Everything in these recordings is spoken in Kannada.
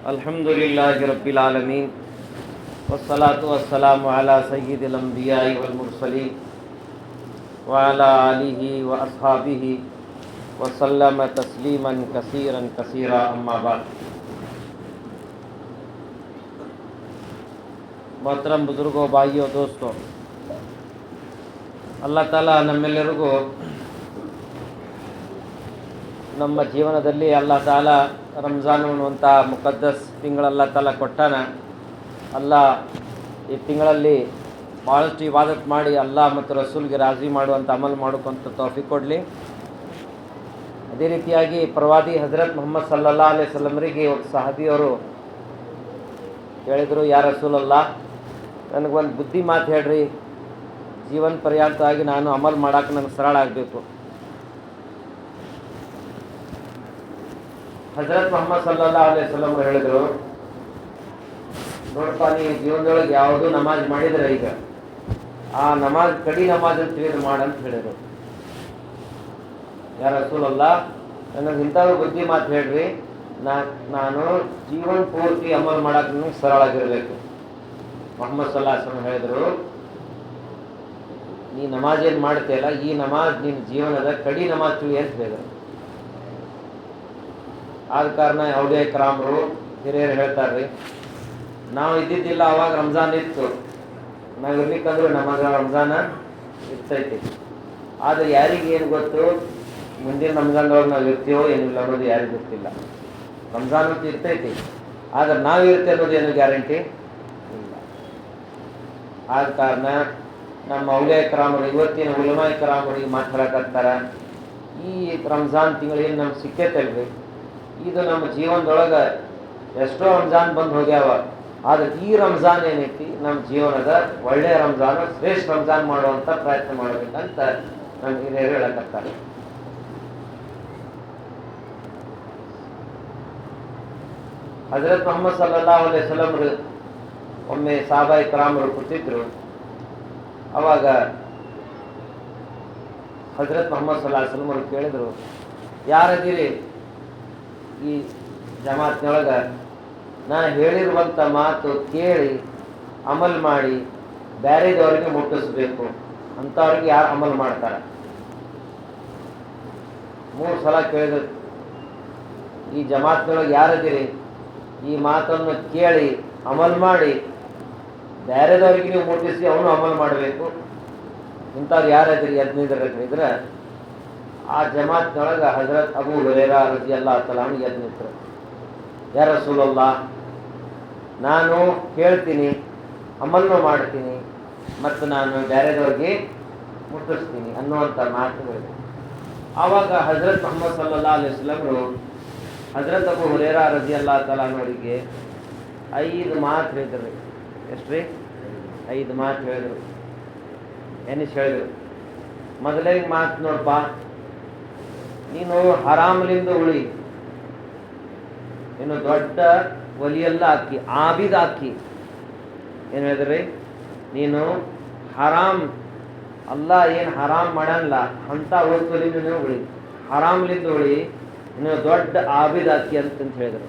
الحمد لله رب العالمين والصلاة والسلام على سيد الأنبياء والمرسلين وعلى آله وأصحابه وسلم تسليما كثيرا كثيرا أما بعد محترم بزرگوں بھائیوں دوستوں اللہ تعالیٰ نملرگو ನಮ್ಮ ಜೀವನದಲ್ಲಿ ಅಲ್ಲ ತಾಲ ರಂಜಾನ್ ಅನ್ನುವಂಥ ಮುಕದ್ದಸ್ ತಿಂಗಳಲ್ಲ ತಾಲ ಕೊಟ್ಟಾನ. ಅಲ್ಲ ಈ ತಿಂಗಳಲ್ಲಿ ಭಾಳಷ್ಟು ಇವಾದತ್ ಮಾಡಿ ಅಲ್ಲಾ ಮತ್ತು ರಸೂಲ್ಗೆ ರಾಜಿ ಮಾಡುವಂಥ ಅಮಲ್ ಮಾಡೋಕ್ಕಂಥ ತೋಫಿ ಕೊಡಲಿ. ಅದೇ ರೀತಿಯಾಗಿ ಪ್ರವಾದಿ ಹಜರತ್ ಮೊಹಮ್ಮದ್ ಸಲ್ಲಲ್ಲಾ ಅಲೈ ಸಲಮ್ರಿಗೆ ಒಬ್ಬ ಸಹದಿಯವರು ಹೇಳಿದರು, ಯಾ ರಸೂಲಲ್ಲ ನನಗೊಂದು ಬುದ್ಧಿ ಮಾತು ಹೇಳ್ರಿ. ಜೀವನ ಪರ್ಯಾಂತವಾಗಿ ನಾನು ಅಮಲ್ ಮಾಡೋಕೆ ನನಗೆ ಸರಳ ಆಗಬೇಕು. ಹಜರತ್ ಮೊಹಮ್ಮದ್ ಸಲ್ಲಾ ಅಲೈ ವಸಲ್ಲಂ ಹೇಳಿದ್ರು ನೋಡಪ್ಪ ನೀ ಜೀವನದೊಳಗೆ ಯಾವುದು ನಮಾಜ್ ಮಾಡಿದ್ರೆ ಈಗ, ಆ ನಮಾಜ್ ಕಡಿ ನಮಾಜ್ ಅಂತ ತಿಳಿದು ಮಾಡಂತ ಹೇಳಿದ್ರು. ಯಾರ ಅಸೂಲಲ್ಲ ನನಗೆ ಇಂಥವ್ರು ಬುದ್ಧಿ ಮಾತು ಹೇಳ್ರಿ, ನಾ, ನಾನು ಜೀವನ ಪೂರ್ತಿ ಅಮಲ್ ಮಾಡಕ್ಕೆ ನನಗೆ ಸರಳಾಗಿರ್ಬೇಕು ಮೊಹಮ್ಮದ್ ಸಲ್ಲಾಹ್ ಹೇಳಿದರು, ನೀ ನಮಾಜ್ ಏನು ಮಾಡ್ತೀಯಲ್ಲ, ಈ ನಮಾಜ್ ನಿನ್ನ ಜೀವನದ ಕಡಿ ನಮಾಜ್ ತಿಳಿ ಅಂತ ಹೇಳಿದರು. ಆದ ಕಾರಣ ಯಾವುದೇ ಕ್ರಾಮರು ಹಿರಿಯರು ಹೇಳ್ತಾರ್ರಿ, ನಾವು ಇದ್ದಿದ್ದಿಲ್ಲ ಅವಾಗ ರಂಜಾನ್ ಇತ್ತು. ನಾವು ಇರ್ಲಿಕ್ಕಂದ್ರೆ ನಮಗೆ ರಂಜಾನ ಇರ್ತೈತಿ. ಆದರೆ ಯಾರಿಗೆ ಏನು ಗೊತ್ತು? ಮುಂದಿನ ರಂಜಾನ್ದೊಳಗೆ ನಾವು ಇರ್ತೀವೋ ಏನಿಲ್ಲ ಅನ್ನೋದು ಯಾರಿಗೂ ಗೊತ್ತಿಲ್ಲ. ರಂಜಾನ್ ಅಂತ ಇರ್ತೈತಿ. ಆದ್ರೆ ನಾವು ಇರ್ತೇವೆ ಅನ್ನೋದು ಏನು ಗ್ಯಾರಂಟಿ ಇಲ್ಲ. ಆದ ಕಾರಣ ನಮ್ಮ ಮೌಲ್ಯ ಕ್ರಾಮರು, ಇವತ್ತಿನ ಉಲಮಾಯ ಕ್ರಾಮರಿಗೆ ಮಾತಾಡಕತ್ತಾರ ಈ ರಂಜಾನ್ ತಿಂಗಳಿಗೆ ನಮ್ಗೆ ಸಿಕ್ಕೈತಲ್ರಿ? ಇದು ನಮ್ಮ ಜೀವನದೊಳಗೆ ಎಷ್ಟೋ ರಂಜಾನ್ ಬಂದು ಹೋಗ್ಯಾವ, ಆದ್ರೆ ಈ ರಂಜಾನ್ ಏನೈತಿ? ನಮ್ಮ ಜೀವನದ ಒಳ್ಳೆಯ ರಂಜಾನ್, ಶ್ರೇಷ್ಠ ರಂಜಾನ್ ಮಾಡುವಂಥ ಪ್ರಯತ್ನ ಮಾಡಬೇಕಂತ ನಮ್ಗೆ ಹಿರಿಯರು ಹೇಳಕತ್ತಾರೆ. ಹಜರತ್ ಮೊಹಮ್ಮದ್ ಸಲ್ಲಾ ಅಲೈ ಸಲಮರು ಒಮ್ಮೆ ಸಾಬಾಯಿ ಕ್ರಾಮರು ಕೂತಿದ್ರು. ಅವಾಗ ಹಜರತ್ ಮೊಹಮ್ಮದ್ ಸಲ್ಲಾ ಸಲಮರು ಕೇಳಿದ್ರು, ಯಾರದಿರಿ? ಈ ಜಮಾತ್ನೊಳಗೆ ನಾ ಹೇಳಿರುವಂಥ ಮಾತು ಕೇಳಿ ಅಮಲ್ ಮಾಡಿ ಬೇರೆದವ್ರಿಗೆ ಮುಟ್ಟಿಸ್ಬೇಕು. ಅಂಥವ್ರಿಗೆ ಯಾರು ಅಮಲ್ ಮಾಡ್ತಾರೆ? ಮೂರು ಸಲ ಕೇಳಿದ್ರು. ಈ ಜಮಾತ್ನೊಳಗೆ ಯಾರಿದ್ದೀರಿ? ಈ ಮಾತನ್ನು ಕೇಳಿ ಅಮಲ್ ಮಾಡಿ ಬೇರೆದವ್ರಿಗೆ ನೀವು ಮುಟ್ಟಿಸಿ ಅವನು ಅಮಲ್ ಮಾಡಬೇಕು. ಇಂಥವ್ರು ಯಾರಾದ್ರಿ ಹದಿನೈದರ ಇದ್ರೆ ಆ ಜಮಾತ್ನೊಳಗೆ ಹಜರತ್ ಅಬು ಹುರೇರಾ ರಜಿ ಅಲ್ಲಾ ಸಲಾಮ್ ಎದ್ದು ನಿಂತರು. ಯಾರ ಸುಲಲ್ಲ ನಾನು ಕೇಳ್ತೀನಿ ಅಮಲ್ನು ಮಾಡ್ತೀನಿ ಮತ್ತು ನಾನು ಬೇರೆದವ್ರಿಗೆ ಮುಟ್ಟಿಸ್ತೀನಿ ಅನ್ನುವಂಥ ಹೇಳಿದ್ವಿ ಆವಾಗ ಹಜರತ್ ಮೊಹಮ್ಮದ್ ಸಲ್ಲಾ ಅಲೈಹಿ ವಸಲ್ಲಮರು ಹಜರತ್ ಅಬು ಹುರೇರಾ ರಜಿ ಅಲ್ಲಾ ತಲಾನವರಿಗೆ ಐದು ಮಾತು ಹೇಳಿದ್ರು. ಎಷ್ಟು ರೀ ಐದು ಮಾತು ಹೇಳಿದ್ರು. ಎನಿಸ್ ಹೇಳಿದ್ರು. ಮೊದಲೇ ಮಾತು ನೋಡಪ್ಪ ನೀನು ಹರಾಮ್ಲಿಂದ ಉಳಿ. ಏನು ದೊಡ್ಡ ಒಲಿಯೆಲ್ಲ ಹಾಕಿ ಆಬಿದ್ ಹಾಕಿ ಏನು ಹೇಳಿದ್ರಿ? ನೀನು ಹರಾಮ್, ಅಲ್ಲ ಏನು ಹರಾಮ್ ಮಾಡಲ್ಲ ಅಂತ ನೀನು ಉಳಿ. ಹರಾಮ್ಲಿಂದ ಉಳಿ, ಇನ್ನು ದೊಡ್ಡ ಆಬಿದ್ ಹಾಕಿ ಅಂತಂತ ಹೇಳಿದರು.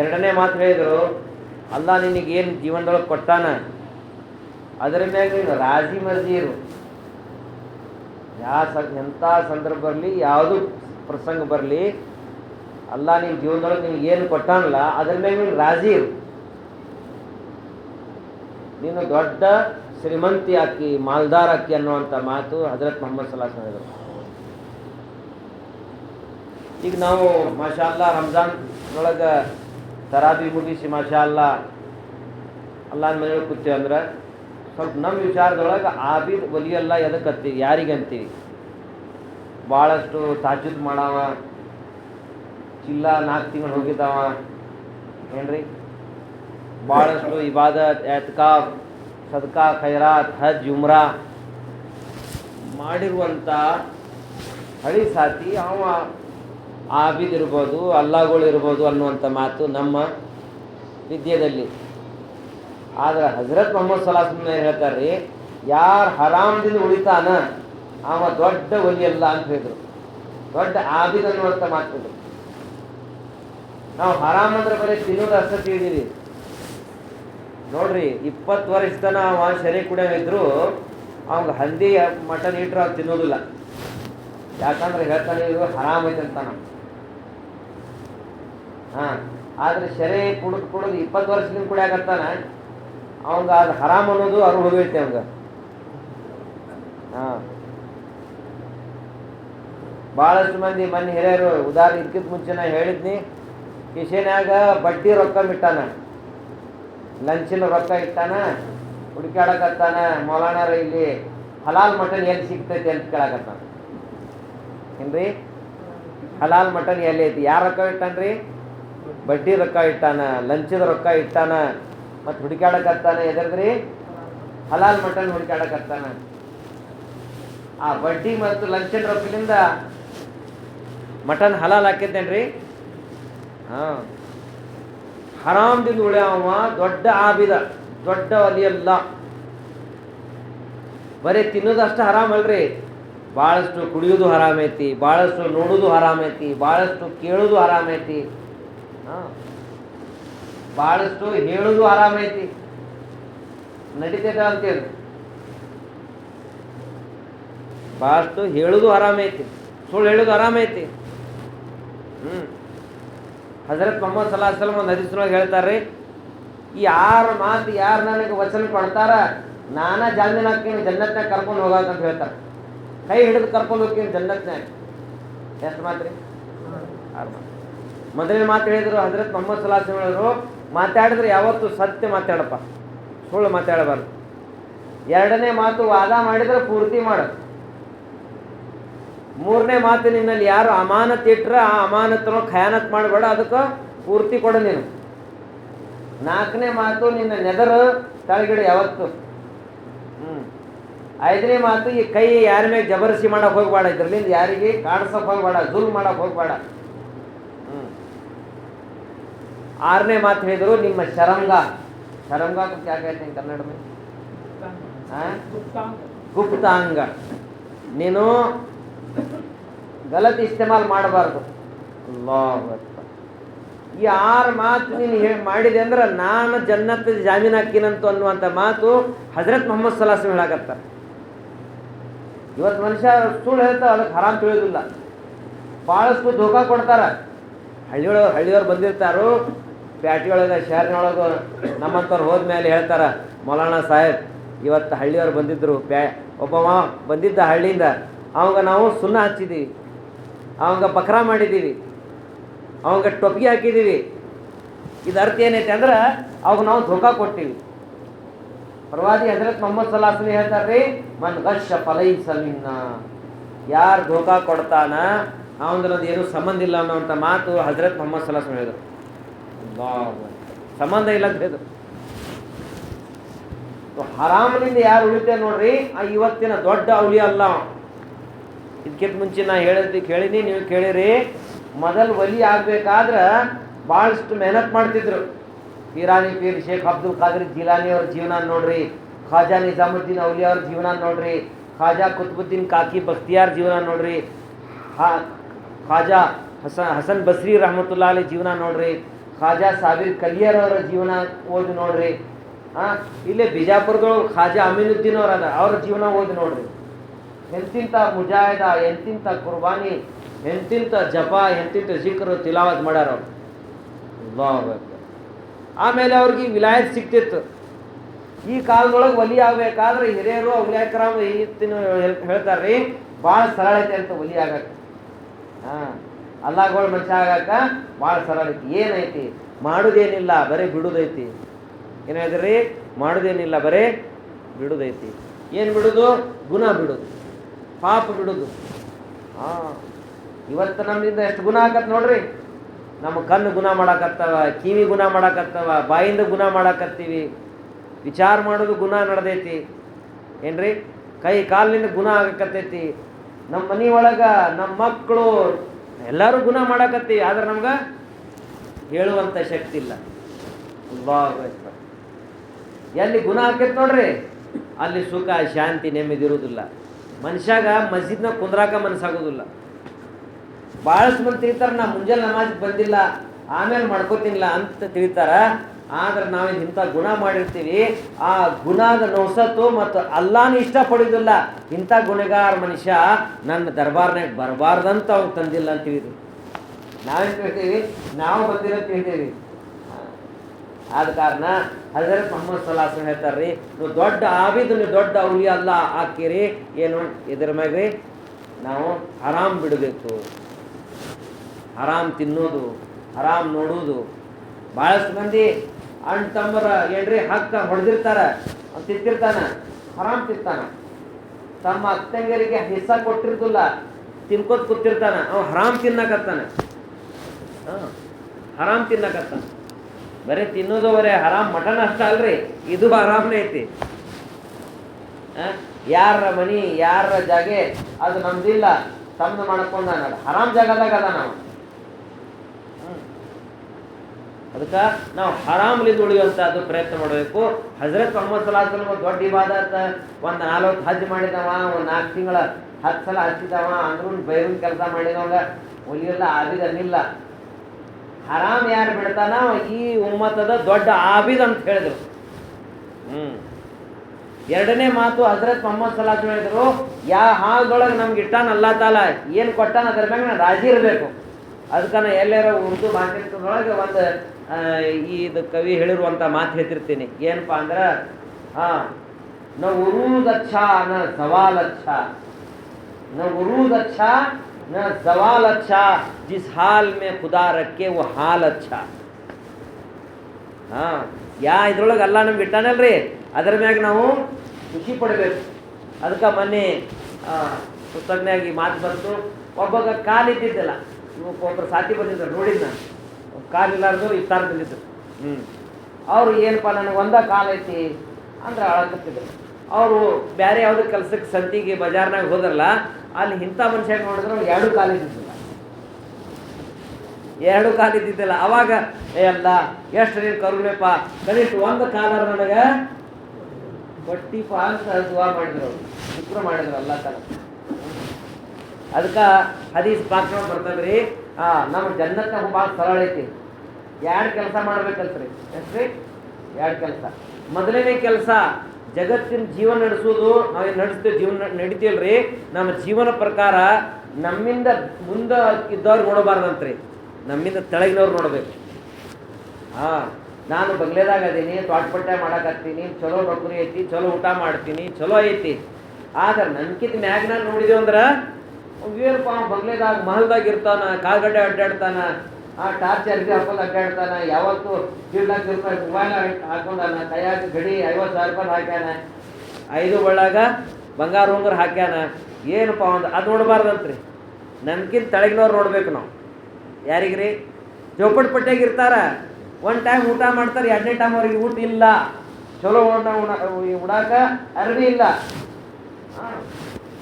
ಎರಡನೇ ಮಾತು ಹೇಳಿದರು, ಅಲ್ಲ ನಿನಗೇನು ಜೀವನದೊಳಗೆ ಕೊಟ್ಟಾನ? ಅದರ ಮ್ಯಾಗ ನೀನು ರಾಜಿ ಮರ್ಜಿ ಇರು. ಯಾವ ಸ, ಎಂಥ ಸಂದರ್ಭ ಬರಲಿ ಯಾವುದು ಪ್ರಸಂಗ ಬರಲಿ, ಅಲ್ಲ ನಿಮ್ಮ ಜೀವನದೊಳಗೆ ನಿಮ್ಗೆ ಏನು ಕೊಟ್ಟಾನಲ್ಲ, ಅದ್ರ ಮೇಲೆ ನೀನು ರಾಜಿ ಇರು. ನೀನು ದೊಡ್ಡ ಶ್ರೀಮಂತಿ ಅಕ್ಕಿ ಮಾಲ್ದಾರ್ ಅಕ್ಕಿ ಅನ್ನುವಂಥ ಮಾತು ಹಜರತ್ ಮೊಹಮ್ಮದ್ ಸಲಾಸ್ ಹೇಳಿದರು. ಈಗ ನಾವು ಮಾಷಾಲ್ಲ ರಂಜಾನ್ ಒಳಗೆ ತರಾಬಿ ಮುಗಿಸಿ ಮಾಷಾಲ್ಲ ಅಲ್ಲ ಅಲ್ಲ ಮನೆಯೊಳಗೆ ಕೂತೀವಿ ಅಂದ್ರೆ ಸ್ವಲ್ಪ ನಮ್ಮ ವಿಚಾರದೊಳಗೆ ಆಬಿದ್ ಒಲಿಯಲ್ಲ ಎದಕ್ಕೆ ಯಾರಿಗೆ ಅಂತೀವಿ ಭಾಳಷ್ಟು ತಾಜುದ್ ಮಾಡವ, ಚಿಲ್ಲ ನಾಲ್ಕು ತಿಂಗಳು ಹೋಗಿದ್ದಾವ, ಏನ್ರಿ? ಭಾಳಷ್ಟು ಇಬಾದತ್ ಎತ್ಕಾ ಸದ್ಕಾ, ಖೈರಾತ್, ಹಜ್, ಉಮ್ರಾ ಮಾಡಿರುವಂಥ ಹಳಿ ಸಾತಿ ಅವ ಆಬಿದ್ ಇರ್ಬೋದು, ಅಲ್ಲಾಗಳು ಇರ್ಬೋದು ಅನ್ನುವಂಥ ಮಾತು ನಮ್ಮ ವಿದ್ಯೆಯಲ್ಲಿ ಆದ್ರೆ ಹಜರತ್ ಮೊಹಮ್ಮದ್ ಸಲಾಸ್ನ ಹೇಳ್ತಾರೆ ಯಾರು ಹರಾಮ್ದಿಂದ ಉಳಿತಾನ, ಅವ ದೊಡ್ಡ ಒಲಿಯಲ್ಲ ಅಂತ ಹೇಳಿದ್ರು. ದೊಡ್ಡ ಆಬಿದ್ ಅನ್ನುವಂಥ ಮಾತಿದ್ರು ನಾವು ಹರಾಮ್ ಅಂದ್ರೆ ಬರೀ ತಿನ್ನೋದು ಅರ್ಥ ತಿಳಿದೀವಿ ನೋಡ್ರಿ, ಇಪ್ಪತ್ತು ವರ್ಷ ತನ ಅವ ಶರೀರ ಕುಡಿಯೋವಿದ್ರು ಅವ್ಗೆ ಹಂದಿ, ಮಟನ್ ಇಟ್ರು ಅವ್ನು ತಿನ್ನೋದಿಲ್ಲ. ಯಾಕಂದ್ರೆ ಹೇಳ್ತಾನೆ ಇದು ಹರಾಮ್ ಐತೆ ಅಂತಾನ ಹಾ, ಆದ್ರೆ ಶರೀರ ಕುಡಿದು ಕುಡಿದು ಇಪ್ಪತ್ತು ವರ್ಷದಿಂದ ಕುಡಿಯಾಕತ್ತಾನ ಅವಂಗ ಅದು ಹರಾಮ್ ಅನ್ನೋದು ಅವ್ರು ಹೋಗೈತೆ ಅವಂಗ. ಹಾ. ಭಾಳಷ್ಟು ಮಂದಿ ಮನೆ ಹಿರಿಯರು ಉದಾರ ಇದಕ್ಕಿಂತ ಮುಂಚೆ ನಾ ಹೇಳಿದ್ನಿ, ಕಿಶನ್ಯಾಗ ಬಡ್ಡಿ ರೊಕ್ಕ ಇಟ್ಟಾನ ಲಂಚಿನ ರೊಕ್ಕ ಇಟ್ಟಾನ ಹುಡುಕಾಡಕತ್ತಾನ ಮೌಲಾನಾರ ಇಲ್ಲಿ ಹಲಾಲ್ ಮಟನ್ ಎಲ್ಲಿ ಸಿಗ್ತೈತಿ ಅಂತ ಕೇಳಕತ್ತಾನ. ಏನ್ರಿ? ಹಲಾಲ್ ಮಟನ್ ಎಲ್ಲಿ ಐತಿ? ಯಾರ ರೊಕ್ಕ ಇಟ್ಟಾನ್ರಿ? ಬಡ್ಡಿ ರೊಕ್ಕ ಇಟ್ಟಾನ, ಲಂಚದ ರೊಕ್ಕ ಇಟ್ಟಾನ. ಮತ್ತು ಹುಡುಕಾಡಕತ್ತಾನೆ ಎದರ್ದ್ರಿ? ಹಲಾಲ್ ಮಟನ್ ಹುಡುಕಾಡಕತ್ತಾನ ಆ ಬಡ್ಡಿ ಮತ್ತು ಲಂಚನ್ ರೊಕ್ಕದಿಂದ ಮಟನ್ ಹಲಾಲ್ ಹಾಕಿದ್ದೇನ್ರಿ? ಹಾಂ. ಹರಾಮ್ದಿಂದ ಉಳಿಯವ ದೊಡ್ಡ ಆಬಿದ, ದೊಡ್ಡ ಅಲಿಯಲ್ಲ. ಬರೀ ತಿನ್ನೋದಷ್ಟು ಹರಾಮ್ ಅಲ್ರಿ? ಭಾಳಷ್ಟು ಕುಡಿಯೋದು ಹರಾಮೈತಿ ಭಾಳಷ್ಟು ನೋಡೋದು ಹರಾಮೈತಿ ಭಾಳಷ್ಟು ಕೇಳೋದು ಹರಾಮೈತಿ ಹಾಂ. ಭಾಳಷ್ಟು ಹೇಳುದು ಆರಾಮ ಐತಿ. ನಡೀತೈತ ಅಂತೇಳಿ ಭಾಳಷ್ಟು ಹೇಳುದು ಆರಾಮ ಐತಿ. ಸುಳ್ಳು ಹೇಳುದು ಆರಾಮ ಐತಿ. ಹ್ಞೂ ಹಜರತ್ ಮೊಹಮ್ಮದ್ ಸಲಾ ಸಲಮ್ ಒಂದು ಹದಿಸ್ನೊಳಗೆ ಹೇಳ್ತಾರೆ ಈ ಯಾರ ಮಾತು ಯಾರು ನನಗೆ ವಚನ ಕೊಡ್ತಾರ, ನಾನಾ ಜಾಮೀನು ಹಾಕ್ತೀನಿ ಜನ್ನತ್ನಾಗ ಕರ್ಕೊಂಡು ಹೋಗಕ್ಕಂತ ಹೇಳ್ತಾರೆ. ಕೈ ಹಿಡಿದು ಕರ್ಕೊಂಡು ಹೋಗ್ತೀನಿ ಜನ್ನತ್ನಾಗ ಎಷ್ಟು ಮಾತ್ರಿ? ರೀ ಆರು ಮಾತು ಮೊದಲನೇ ಮಾತು ಹೇಳಿದ್ರು ಅಂದ್ರೆ ಮೊಹಮ್ಮದ್ ಸಲಾ ಸಲಮ್ ಹೇಳಿದ್ರು ಮಾತಾಡಿದ್ರೆ ಯಾವತ್ತು ಸತ್ಯ ಮಾತಾಡಪ್ಪ. ಸುಳ್ಳು ಮಾತಾಡಬಾರ್ದು. ಎರಡನೇ ಮಾತು ವಾದ ಮಾಡಿದ್ರೆ ಪೂರ್ತಿ ಮಾಡು. ಮೂರನೇ ಮಾತು ನಿನ್ನಲ್ಲಿ ಯಾರು ಅಮಾನತ್ ಇಟ್ರೆ ಆ ಅಮಾನತನ್ನು ಖಯಾನತ್ ಮಾಡಬೇಡ, ಅದಕ್ಕೆ ಪೂರ್ತಿ ಕೊಡು ನೀನು. ನಾಲ್ಕನೇ ಮಾತು ನಿನ್ನ ನೆದರು ತಳಗಿಡು ಯಾವತ್ತು? ಹ್ಞೂ ಐದನೇ ಮಾತು ಈ ಕೈ ಯಾರ ಮೇಲೆ ಜಬರ್ಸಿ ಮಾಡೋಕೆ ಹೋಗ್ಬೇಡ, ಇದರಲ್ಲಿಂದ ಯಾರಿಗೆ ಕಾಡ್ಸಕ್ಕೆ ಹೋಗ್ಬೇಡ ಜುಲ್ ಮಾಡೋಕೆ ಹೋಗ್ಬೇಡ ಹ್ಞೂ ಆರನೇ ಮಾತು ಹೇಳಿದರು ನಿಮ್ಮ ಶರಂಗ. ಶರಂಗ ಕ್ಯಾ ಹೇಳ್ತೀನಿ ಕನ್ನಡ ಗುಪ್ತಾಂಗ. ನೀನು ಗಲತ್ ಇಸ್ತೆಮಾಲ್ ಮಾಡಬಾರ್ದು. ಈ ಆರು ಮಾತು ನೀನು ಹೇಳಿ ಮಾಡಿದೆ ಅಂದ್ರೆ ನಾನು ಜನ್ನತ್ ಜಾಮೀನು ಹಾಕಿನಂತು ಅನ್ನುವಂಥ ಮಾತು ಹಜರತ್ ಮೊಹಮ್ಮದ್ ಸಲಾಸಮ್ ಹೇಳಾಕತ್ತಾರೆ. ಇವತ್ತು ಮನುಷ್ಯ ಸುಳ್ಳು ಹೇಳ್ತಾವ ಅದಕ್ಕೆ ಹರಾಮ್ ತಿಳಿಯೋದಿಲ್ಲ. ಭಾಳಷ್ಟು ಧೋಕಾ ಕೊಡ್ತಾರೆ. ಹಳ್ಳಿಯೊಳ ಹಳ್ಳಿಯವ್ರು ಬಂದಿರ್ತಾರೋ. ಪ್ಯಾಟಿಯೊಳಗೆ ಶಹರ್ನೊಳಗೆ ನಮ್ಮಂಥವ್ರು ಹೋದ್ಮೇಲೆ ಹೇಳ್ತಾರೆ, ಮೌಲಾನ ಸಾಹೇಬ್, ಇವತ್ತು ಹಳ್ಳಿಯವ್ರು ಬಂದಿದ್ದರು ಪ್ಯಾ ಒಬ್ಬವ ಬಂದಿದ್ದ ಹಳ್ಳಿಯಿಂದ, ಅವಾಗ ನಾವು ಸುಣ್ಣ ಹಚ್ಚಿದ್ದೀವಿ ಅವಂಗ ಬಕ್ರ ಮಾಡಿದ್ದೀವಿ ಅವಂಗ ಟೊಪ್ಪಿಗೆ ಹಾಕಿದ್ದೀವಿ ಇದು ಅರ್ಥ ಏನೈತೆ ಅಂದ್ರೆ, ಅವಾಗ ನಾವು ಧೋಕಾ ಕೊಟ್ಟಿವಿ ಪ್ರವಾದಿ ಹಜರತ್ ಮೊಹಮ್ಮದ್ ಸಲಾಸ್ಲಿ ಹೇಳ್ತಾರ್ರಿ, ಮನ್ ಗಶ ಫಲೈ ಸಲಿನ್ನ ಯಾರು ಧೋಕಾ ಕೊಡ್ತಾನ ಅವಂದ್ರದ್ದು ಏನು ಸಂಬಂಧ ಇಲ್ಲ ಅನ್ನೋಂಥ ಮಾತು ಹಜರತ್ ಮೊಹಮ್ಮದ್ ಸಲಾಸ್ ಹೇಳಿದರು. ಸಂಬಂಧ ಇಲ್ಲ ಸೊ, ಹರಾಮನಿಂದ ಯಾರು ಉಳಿತೇವೆ ನೋಡ್ರಿ? ಆ ಇವತ್ತಿನ ದೊಡ್ಡ ಅವಳಿ ಅಲ್ಲ. ಇದಕ್ಕಿಂತ ಮುಂಚೆ ನಾ ಹೇಳಿದ್ದು ಕೇಳಿನಿ, ನೀವು ಕೇಳಿರಿ. ಮೊದಲು ಒಲಿ ಆಗ್ಬೇಕಾದ್ರೆ ಭಾಳಷ್ಟು ಮೆಹನತ್ ಮಾಡ್ತಿದ್ರು. ಪೀರಾನಿ ಪೀರ್ ಶೇಖ್ ಅಬ್ದುಲ್ ಖಾದ್ರಿ ಜಿಲಾನಿ ಅವ್ರ ಜೀವನ ನೋಡ್ರಿ. ಖಾಜಾ ನಿಜಾಮುದ್ದೀನ್ ಅವಲಿ ಅವ್ರ ಜೀವನ ನೋಡ್ರಿ. ಖಾಜಾ ಕುತ್ಬುದ್ದೀನ್ ಕಾಕಿ ಬಖ್ತಿಯಾರ್ ಜೀವನ ನೋಡ್ರಿ. ಖಾಜಾ ಹಸನ್ ಹಸನ್ ಬಸ್ರಿ ರಹಮತುಲ್ಲಾ ಅಲಿ ಜೀವನ ನೋಡ್ರಿ. ಖಾಜಾ ಸಾವಿರ್ ಕಲಿಯರ್ ಅವರ ಜೀವನ ಓದಿ ನೋಡ್ರಿ. ಆ, ಇಲ್ಲೇ ಬಿಜಾಪುರದೊಳಗೆ ಖಾಜಾ ಅಮೀನುದ್ದೀನ್ ಅವ್ರ ಅದ ಅವ್ರ ಜೀವನ ಓದಿ ನೋಡ್ರಿ. ಎಂತಿಂತ ಮುಜಾಹಿದ, ಎಂತಿಂತ ಕುರ್ಬಾನಿ, ಎಂತಿಂತ ಜಪ, ಎಂತಿಂತ ಜಿಕ್ರು, ತಿಲಾವತ್ ಮಾಡ್ಯಾರ ಅವ್ರು. ಆಮೇಲೆ ಅವ್ರಿಗೆ ವಿಲಾಯತ್ ಸಿಕ್ತಿತ್ತು ಈ ಕಾಲದೊಳಗೆ ಒಲಿ ಆಗ್ಬೇಕಾದ್ರೆ ಹಿರಿಯರು ಅವ್ಲಿಯಾಕ್ರಾಮ್ ಹೇಳ್ತಾರ್ರಿ, ಭಾಳ ಸರಳತೆ ಅಂತ ಒಲಿ ಆಗಕ್ಕೆ ಹಾಂ ಅಲ್ಲಾಗಳು ಮನುಷ್ಯ ಆಗಾಕ ಭಾಳ ಸರಳ ಐತಿ ಏನೈತಿ? ಮಾಡುದೇನಿಲ್ಲ, ಬರೀ ಬಿಡುದೈತಿ. ಏನು ಹೇಳಿದ್ರಿ? ಮಾಡುದೇನಿಲ್ಲ, ಬರೇ ಬಿಡುದೈತಿ. ಏನು ಬಿಡುದು? ಗುಣ ಬಿಡುದು. ಪಾಪ ಬಿಡುದು. ಹಾಂ ಇವತ್ತು ನಮ್ಮಿಂದ ಎಷ್ಟು ಗುಣ ಆಗತ್ತೆ ನೋಡ್ರಿ? ನಮ್ಮ ಕಣ್ಣು ಗುಣ ಮಾಡಾಕತ್ತವ, ಕಿವಿ ಗುಣ ಮಾಡಾಕತ್ತವ, ಬಾಯಿಂದ ಗುಣ ಮಾಡಾಕತ್ತೀವಿ. ವಿಚಾರ ಮಾಡೋದು ಗುಣ ನಡೆದೈತಿ. ಏನ್ರಿ? ಕೈ ಕಾಲಿನಿಂದ ಗುಣ ಆಗಕತ್ತೈತಿ. ನಮ್ಮ ಮನೆ ನಮ್ಮ ಮಕ್ಕಳು ಎಲ್ಲರೂ ಗುಣ ಮಾಡಾಕತ್ತೀವಿ ಆದ್ರೆ ನಮ್ಗೆ ಹೇಳುವಂಥ ಶಕ್ತಿ ಇಲ್ಲ. ಎಲ್ಲಿ ಗುಣ ಆಕೈತೆ ನೋಡ್ರಿ, ಅಲ್ಲಿ ಸುಖ, ಶಾಂತಿ ನೆಮ್ಮದಿ ಇರುವುದಿಲ್ಲ ಮನುಷ್ಯಾಗ ಮಸ್ಜಿದ್ನಾಗ ಕುಂದ್ರಾಕ ಮನಸ್ಸಾಗೋದಿಲ್ಲ. ಭಾಳಷ್ಟು ಮಂದಿ ತಿಳಿತಾರೆ, ನಾ ಮುಂಜಾನೆ ನಮಾಜ್ ಬಂದಿಲ್ಲ, ಆಮೇಲೆ ಮಾಡ್ಕೋತೀನಿಲ್ಲ ಅಂತ ತಿಳಿತಾರ ಆದ್ರೆ ನಾವು ಇಂಥ ಗುಣ ಮಾಡಿರ್ತೀವಿ. ಆ ಗುಣದ ನೌಸತ್ತು ಮತ್ತು ಅಲ್ಲಾನು ಇಷ್ಟಪಡೋದಿಲ್ಲ. ಇಂಥ ಗುಣಗಾರ ಮನುಷ್ಯ ನನ್ನ ದರ್ಬಾರ್ನಾಗ ಬರಬಾರ್ದಂತ ಅವ್ನು ತಂದಿಲ್ಲ ಅಂತ ಹೇಳಿದ್ರು. ನಾವೇನು ತಿಳ್ತೀವಿ ನಾವು ಬಂದಿರೋ ಕೇಳ್ತೀವಿ ಆದ ಕಾರಣ ಹಜರತ್ ಮೊಹಮ್ಮದ್ ಸಲಾಸನ್ ಹೇಳ್ತಾರ್ರಿ, ನೀವು ದೊಡ್ಡ ಆವಿದು ನೀವು ದೊಡ್ಡ ಅವ್ರಿ ಅಲ್ಲ ಹಾಕಿರಿ. ಏನು ಇದ್ರ ಮ್ಯಾಗ್ರಿ? ನಾವು ಆರಾಮ್ ಬಿಡಬೇಕು. ಆರಾಮ್ ತಿನ್ನೋದು ಆರಾಮ್ ನೋಡೋದು. ಭಾಳಷ್ಟು ಮಂದಿ ಅಣ್ಣ ತಮ್ಮರ ಏನ್ರಿ ಹಕ್ಕ ಹೊಡೆದಿರ್ತಾರ ಅವ್ನು ತಿಂತಿರ್ತಾನ, ಹರಾಮ್ ತಿಂತಾನ. ತಮ್ಮ ಅತ್ತಂಗರಿಗೆ ಹಿಸ್ಸ ಕೊಟ್ಟಿರ್ತಿಲ್ಲ ತಿನ್ಕೋತ ಕೂತಿರ್ತಾನ, ಅವ ಹರಾಮ್ ತಿನ್ನಕತ್ತಾನ. ಹರಾಮ್ ತಿನ್ನಕತ್ತಾನ. ಬರೀ ತಿನ್ನೋದು ಬರೀ ಹರಾಮ್ ಮಟನ್ ಅಷ್ಟ ಅಲ್ರಿ, ಇದು ಹರಾಮ್ನೇ ಐತಿ? ಯಾರ ಮನಿ ಯಾರ ಜಾಗೆ, ಅದು ನಮ್ದಿಲ್ಲ, ತಮ್ದು ಮಾಡ್ಕೊಂಡ ಹರಾಮ್ ಜಾಗದಾಗ ಅದ ನಾವು ಅದಕ್ಕೆ ನಾವು ಹರಾಮ್ಲಿಂದ ಉಳಿಯುವಂಥದ್ದು ಪ್ರಯತ್ನ ಮಾಡಬೇಕು. ಹಜರತ್ ಮೊಹಮ್ಮದ್ ಸಲಾಸಲ್ ದೊಡ್ಡ ಇಬಾದತ್. ಒಂದು ನಾಲ್ವತ್ತು ಹಜ್ ಮಾಡಿದವ, ಒಂದು ನಾಲ್ಕು ತಿಂಗಳ ಹತ್ತು ಸಲ ಹಚ್ಚಿದವ ಅಂದ್ರೂ ಬೈರನ್ ಕೆಲಸ ಮಾಡಿದವಾಗ ಒಲಿಯಲ್ಲ ಅನ್ನಿಲ್ಲ. ಹರಾಮ್ ಯಾರು ಬಿಡ್ತಾನ? ಈ ಉಮ್ಮತದ ದೊಡ್ಡ ಆಬಿದ್ ಅಂತ ಹೇಳಿದ್ರು. ಹ್ಮ್. ಎರಡನೇ ಮಾತು ಹಜರತ್ ಮೊಹಮ್ಮದ್ ಸಲಾಸ್ ಹೇಳಿದ್ರು, ಯಾ ಹಾಗೊಳಗೆ ನಮ್ಗೆ ಇಟ್ಟಾನ ಅಲ್ಲಾ ತಾಲ, ಏನು ಕೊಟ್ಟಾನ ಅದ್ರ ಮ್ಯಾಗ ರಾಜಿ ಇರಬೇಕು. ಅದಕ್ಕೆ ನಾ ಎಲ್ಲಾರ ಉರ್ದು ಮಾತಾಡ್ತದೊಳಗೆ ಒಂದು ಇದು ಕವಿ ಹೇಳಿರುವಂಥ ಮಾತು ಹೇಳ್ತಿರ್ತೀನಿ. ಏನಪ್ಪ ಅಂದ್ರೆ ಹಾಂ ನ ಉರುದಚ್ಛ ನ ಸವಾಲಚ್ಛ. ನ ಉರುದಚ್ಛ ನ ಸವಾಲಚ್ಛ, ಜಿಸ್ ಹಾಲ್ ಮೇ ಖುದಾ ರಕ್ಕೆ ಓ ಹಾಲಚ್ಛ. ಹಾಂ ಯಾ ಇದ್ರೊಳಗೆ ಅಲ್ಲ ನಮ್ಗೆ ಇಟ್ಟಾನಲ್ರಿ? ಅದ್ರ ಮ್ಯಾಗ ನಾವು ಖುಷಿ ಪಡಬೇಕು. ಅದಕ್ಕೆ ಮೊನ್ನೆ ಪುಸ್ತಕನಾಗಿ ಮಾತು ಬಂತು ಒಬ್ಬಗ ಕಾಲಿದ್ದಿದ್ದಿಲ್ಲ ಇವಾಗ ಒಬ್ಬರು ಸಾಥಿ ಬಂದಿದ್ದಾರೆ ನೋಡಿದ್ದು ನಾನು. ಕಾಲು ಇಲ್ಲಾರ್ದು ಇತ್ತಾರ ಹ್ಞೂ ಅವರು ಏನಪ್ಪ ನನಗೆ ಒಂದ ಕಾಲ ಐತಿ ಅಂದ್ರೆ ಅಳಕತ್ತಿದ್ರು. ಅವರು ಬೇರೆ ಯಾವುದು ಕೆಲಸಕ್ಕೆ ಸಂತಿಗೆ ಬಜಾರ್ನಾಗ ಹೋದ್ರಲ್ಲ ಅಲ್ಲಿ ಇಂಥ ಮನುಷ್ಯ ನೋಡಿದ್ರೆ ಅವ್ರು ಎರಡು ಕಾಲು ಇದ್ದಿದ್ದಿಲ್ಲ. ಎರಡು ಕಾಲ ಇದ್ದಿದ್ದಿಲ್ಲ. ಅವಾಗ ಏ ಅಲ್ಲ ಎಷ್ಟು ನೀನು ಕರುಣೆಪ್ಪ ಕನಿಷ್ಠ ಒಂದು ಕಾಲ ನನಗೆ ಕೊಟ್ಟಿಪ್ಪ ಅಂತ ದುವಾ ಮಾಡಿದ್ರು ಅವರು. ಶುಕ್ರ ಮಾಡಿದ್ರು ಅಲ್ಲ ತರ ಅದಕ್ಕೆ ಹದೀಸ್ ಪಾತ್ರ ಬರ್ತದ್ರಿ. ಆ ನಮ್ಮ ಜನ್ನತ್ತ ಭಾಳ ಸರಳ ಐತಿ. ಎರಡು ಕೆಲಸ ಮಾಡ್ಬೇಕಂತ್ರಿ? ಎಷ್ಟ್ರಿ ಎರಡು ಕೆಲಸ? ಮೊದಲನೇ ಕೆಲಸ, ಜಗತ್ತಿನ ಜೀವನ ನಡೆಸೋದು ನಾವೇನು ನಡೆಸ್ತೀವಿ? ಜೀವನ ನಡಿತೀವಲ್ರಿ? ನಮ್ಮ ಜೀವನ ಪ್ರಕಾರ ನಮ್ಮಿಂದ ಮುಂದೆ ಇದ್ದವ್ರು ನೋಡಬಾರ್ದಂತ್ರಿ. ನಮ್ಮಿಂದ ತೆಳಗಿನವ್ರು ನೋಡಬೇಕು. ಹಾಂ, ನಾನು ಬಂಗ್ಲೆದಾಗ ಅದೀನಿ, ತೋಟಪಟ್ಟೆ ಮಾಡಕತ್ತೀನಿ, ಚಲೋ ನೌಕರಿ ಐತಿ, ಚಲೋ ಊಟ ಮಾಡ್ತೀನಿ, ಚಲೋ ಐತಿ. ಆದ್ರೆ ನನ್ಕಿಂತ ಮ್ಯಾಗ ನಾನು ನೋಡಿದೆವು ಅಂದ್ರೆ ಏನಪ್ಪ, ಬಂಗ್ಲೆದಾಗ ಮಹಲ್ದಾಗ ಇರ್ತಾನ, ಕಾಲ್ಗಡ್ಡೆ ಅಡ್ಡಾಡ್ತಾನ ಆ ಟಾರ್ಚ್ ಅರ್ಬಿ ಹಾಕೊಂಡು ಅಡ್ಡಾಡ್ತಾನೆ ಯಾವತ್ತು ಜೀವನಾಗ ರೂಪಾಯಿ ಮೊಬೈಲ್ ಹಾಕೊಂಡಾನ ಕೈಯಾಗ ಗಡಿ ಐವತ್ತು ಸಾವಿರ ರೂಪಾಯಿ ಹಾಕ್ಯಾನ. ಐದು ಬಳ್ಳಾಗ ಬಂಗಾರ ಉಂಗ್ರ ಹಾಕ್ಯಾನ. ಏನಪ್ಪ ಒಂದು ಅದು ನೋಡಬಾರ್ದಂತ್ರಿ. ನನ್ಕಿಂತ ತಳಗಿನವ್ರು ನೋಡ್ಬೇಕು ನಾವು. ಯಾರಿಗ್ರಿ? ಚೌಪಟ್ ಪಟ್ಟಿಯಾಗ ಇರ್ತಾರ. ಒನ್ ಟೈಮ್ ಊಟ ಮಾಡ್ತಾರೆ, ಎರಡನೇ ಟೈಮ್ ಅವ್ರಿಗೆ ಊಟ ಇಲ್ಲ. ಚಲೋ ಉಣ ಉಡಾಕ ಅರಬಿ ಇಲ್ಲ.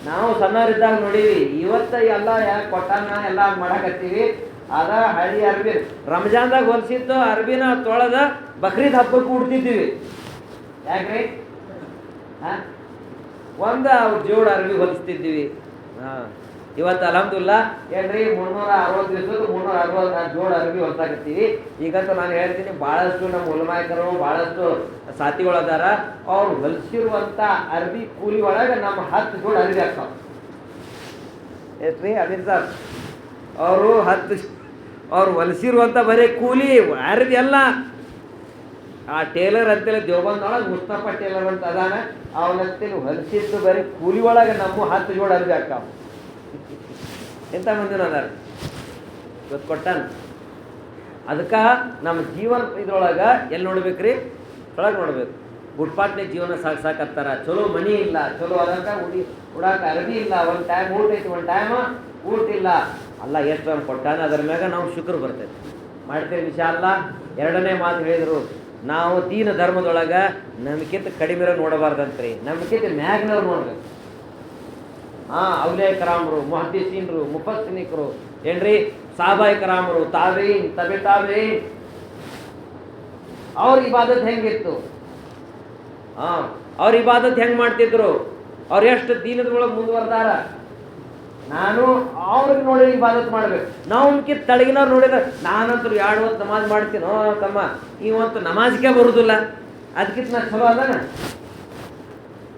ನಾವು ಸಣ್ಣವರಿದ್ದಾಗ ನೋಡೀವಿ, ಇವತ್ತ ಎಲ್ಲ ಯಾಕೆ ಕೊಟ್ಟಾನ ಎಲ್ಲ ಮಾಡಕತ್ತೀವಿ. ಅದ ಹಳಿ ಅರ್ಬಿ. ರಂಜಾನ್ದಾಗ ಹೊಲ್ಸಿದ್ದು ಅರ್ಬಿನ ತೊಳೆದ ಬಕ್ರೀದ್ ಹಬ್ಬಕ್ಕೆ ಉಡ್ತಿದ್ದೀವಿ ಯಾಕ್ರಿ? ಹಾಂ? ಒಂದು ಜೋಡ್ ಅರ್ಬಿ ಹೊಲಿಸ್ತಿದ್ದೀವಿ ಹಾಂ. ಇವತ್ತು ಅಲಹಮ್ದುಲ್ಲ, ಏನ್ರಿ, ಮುನ್ನೂರ ಅರವತ್ತು ದಿವಸದ ಮುನ್ನೂರ ಅರವತ್ತು ಜೋಡ್ ಅರ್ಬಿ ಹೊಲ್ಸಾಕತ್ತೀವಿ. ಈಗಂತೂ ನಾನು ಹೇಳ್ತೀನಿ ಭಾಳಷ್ಟು ನಮ್ಮ ಉಲ್ಮಾಯಕರು ಭಾಳಷ್ಟು ಸಾತಿಗಳದಾರ ಅವ್ರು ಹೊಲಿಸಿರುವಂಥ ಅರ್ಬಿ ಕೂಲಿ ಒಳಗೆ ನಮ್ಮ ಹತ್ತು ಜೋಡ್ ಅರ್ಬಿ ಆಗ್ತಾವ ಎಷ್ಟ್ರಿ ಅಮೀರ್ ಸರ್ ಅವರು ಹತ್ತು ಅವ್ರು ಹೊಲಿಸಿರುವಂಥ ಬರೀ ಕೂಲಿ ಅರ್ಬಿ ಎಲ್ಲ ಆ ಟೇಲರ್ ಅಂತೇಳಿ ದೇವಬಂದೊಳಗೆ ಮುಸ್ತಫ ಟೇಲರ್ ಅಂತ ಅದಾನ. ಅವನಂತೇಳಿ ಹೊಲಿಸಿದ್ದು ಬರೀ ಕೂಲಿ ಒಳಗೆ ನಮ್ಮ ಹತ್ತು ಜೋಡ ಅರ್ಬಿ ಹಾಕಾವ ಎಂಥ ಮಂದಿನ ಅದಾರ? ಇವತ್ತು ಕೊಟ್ಟಾನ? ಅದಕ್ಕೆ ನಮ್ಮ ಜೀವನ ಇದ್ರೊಳಗೆ ಎಲ್ಲಿ ನೋಡ್ಬೇಕ್ರಿ? ಒಳಗೆ ನೋಡ್ಬೇಕು. ಗುಡ್ಪಾಟ್ನೆ ಜೀವನ ಸಾಕ್ಸಾಕತ್ತಾರ ಚಲೋ ಮನಿ ಇಲ್ಲ, ಚಲೋ ಅದಕ್ಕೆ ಉಡಿ ಉಡಾಕ ಅರಬಿ ಇಲ್ಲ. ಒಂದು ಟೈಮ್ ಊಟ ಐತಿ ಒಂದು ಟೈಮ್ ಊಟ ಇಲ್ಲ. ಅಲ್ಲ, ಎಷ್ಟು ಅವ್ನು ಕೊಟ್ಟಾನೆ, ಅದ್ರ ಮ್ಯಾಗ ನಾವು ಶುಕ್ರ ಬರ್ತೈತಿ ಮಾಡ್ತೇವೆ ಅಲ್ಲ ಎರಡನೇ ಮಾತು ಹೇಳಿದರು, ನಾವು ದೀನ ಧರ್ಮದೊಳಗೆ ನಮ್ಗಿಂತ ಕಡಿಮೆ ನೋಡಬಾರ್ದಂತ್ರಿ. ನಮ್ಗಿಂತ ಮ್ಯಾಗ್ನವ್ರು ನೋಡ್ಬೇಕು. ಹಾಂ ಅವಲೇ ಕರಾಮರು ಮುಹದ್ದೀಸೀನ್ರು ಮುಫಸ್ಸಿನಿಕರು ಏನ್ರಿ? ಸಾಬಾಯಿ ಕರಾಮರು ತಾಬೇನ್, ತಬೆ ತಾಬೇನ್. ಅವ್ರ ಇಬಾದತ್ ಹೆಂಗಿತ್ತು? ಹಾಂ ಅವ್ರ ಇಬಾದತ್ ಹೆಂಗೆ ಮಾಡ್ತಿದ್ರು? ಅವ್ರು ಎಷ್ಟು ದೀನದೊಳಗೆ ಮುಂದುವರ್ದಾರ? ನಾನು ಅವ್ರಿಗೆ ನೋಡಿ ಇಬಾದತ್ ಮಾಡ್ಬೇಕು. ನಾವು ತಳಗಿನವ್ರು ನೋಡಿದ್ರೆ ನಾನಂತೂ ಎರಡು ಹೊತ್ತು ನಮಾಜ್ ಮಾಡ್ತೀನೋ. ತಮ್ಮ, ನೀವಂತೂ ನಮಾಜ್ಗೆ ಬರುದಿಲ್ಲ. ಅದಕ್ಕಿಂತ ನಾ ಚಲೋ ಅದಾನ?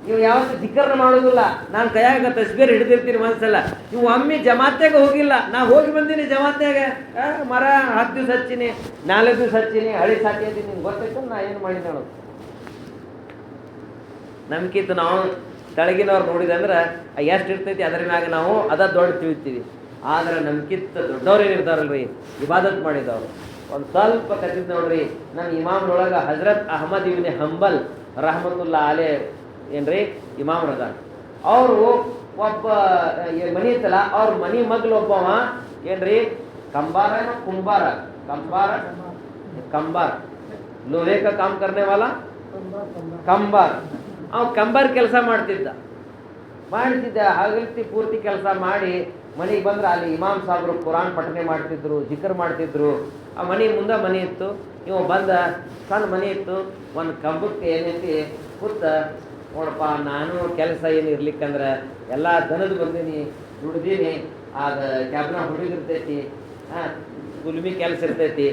ನೀವು ಯಾವತ್ತು ಧಿಕ್ಕರಣ ಮಾಡೋದಿಲ್ಲ. ನಾನು ಕೈಯಾಗ ತಸ್ಬೀರ್ ಹಿಡಿದಿರ್ತೀನಿ ಮನ್ಸಲ್ಲ. ನೀವು ಒಮ್ಮೆ ಜಮಾತ್ಯಾಗ ಹೋಗಿಲ್ಲ. ನಾ ಹೋಗಿ ಬಂದೀನಿ ಜಮಾತ್ಯಾಗ. ಮರ, ಹತ್ತು ದಿವ್ಸ ಹಚ್ಚಿನಿ, ನಾಲ್ಕು ದಿವ್ಸ ಹಚ್ಚಿನಿ, ಹಳಿ ಸಾಕಿ ಅಂತೀನಿ ನಿಮ್ಗೆ ಗೊತ್ತಾಯ್ತು ನಾ ಏನು ಅನ್ನೋದು ನಮ್ಗಿಂತ ನಾವು ತೆಳಗಿನವ್ರು ನೋಡಿದಂದ್ರೆ ಎಷ್ಟು ಇರ್ತೈತಿ ಅದ್ರ ಮ್ಯಾಗ ನಾವು ಅದ ದೊಡ್ಡ ತಿಳಿತೀವಿ. ಆದ್ರೆ ನಮ್ಗಿಂತ ದೊಡ್ಡವ್ರು ಏನಿರ್ತಾರಲ್ರಿ ಇಬಾದತ್ ಮಾಡಿದವರು. ಒಂದು ಸ್ವಲ್ಪ ಕಥಿತ್ ನೋಡ್ರಿ ನನ್ನ ಇಮಾಮ್ನೊಳಗೆ ಹಜರತ್ ಅಹಮದ್ ಇವ್ನಿ ಹಂಬಲ್ ರಹಮತುಲ್ಲಾ ಆಲೆ ಏನ್ರಿ? ಇಮಾಮ್ರದ ಅವರು ಒಬ್ಬ ಮನಿ ಇತ್ತಲ್ಲ, ಅವ್ರ ಮನಿ ಮಗ್ಳು ಒಬ್ಬವ ಏನ್ರಿ? ಕಂಬಾರ ಕುಂಬಾರ. ಕಂಬಾರ? ಕಂಬಾರ್. ಲೋಹೆ ಕಾ ಕಾಮ್ ಕರ್ನೆ ವಾಲಾ ಕಂಬಾರ್. ಅವ ಕಂಬರ್ ಕೆಲಸ ಮಾಡ್ತಿದ್ದ. ಮಾಡ್ತಿದ್ದ, ಹಗಲ್ತಿ ಪೂರ್ತಿ ಕೆಲಸ ಮಾಡಿ ಮನೆಗೆ ಬಂದ್ರೆ ಅಲ್ಲಿ ಇಮಾಮ್ ಸಾಹೇಬ್ರು ಕುರಾನ್ ಪಠನೆ ಮಾಡ್ತಿದ್ರು, ಜಿಕರ್ ಮಾಡ್ತಿದ್ರು. ಆ ಮನೆ ಮುಂದೆ ಮನೆ ಇತ್ತು. ಇವ ಬಂದ, ಸಣ್ಣ ಮನೆ ಇತ್ತು. ಒಂದು ಕಂಬಕ್ಕೆ ಏನೈತಿ, ಕೂತ, ನೋಡಪ್ಪ, ನಾನು ಕೆಲಸ ಏನು ಇರ್ಲಿಕ್ಕಂದ್ರೆ ಎಲ್ಲ ದನದ ಬಂದೀನಿ, ದುಡ್ದೀನಿ, ಆದ ಕ್ಯಾಬ್ನ ಹುಡುಗಿರ್ತೈತಿ ಹಾಂ ಗುಲ್ಮಿ ಕೆಲಸ ಇರ್ತೈತಿ.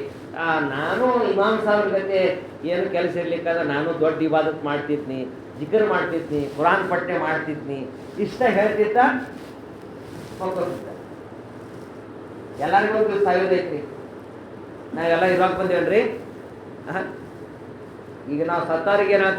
ನಾನು ಇಮಾಮ್ ಸಾಹೇಬ್ರ ಜೊತೆ ಏನು ಕೆಲಸ ಇರ್ಲಿಕ್ಕಂದ್ರೆ ನಾನು ದೊಡ್ಡ ಇಬಾದತ್ ಮಾಡ್ತಿದ್ನಿ. ಜಿಕರ್ ಮಾಡ್ತಿದ್ನಿ, ಕುರಾನ್ ಪಠನೆ ಮಾಡ್ತಿದ್ನಿ, ಇಷ್ಟ ಹೇಳ್ತಿದ್ದ ಹೋಗ್ತಿದ್ದ ಎಲ್ಲರಿಗೂ ಸಾಯೋದೈತ್ರಿ ನಾವೆಲ್ಲ ಇರೋಕೆ ಬಂದೇವನ್ರಿ. ಈಗ ನಾವು ಸತ್ತಾರಿಗೆ ಏನಾಗ್ತದೆ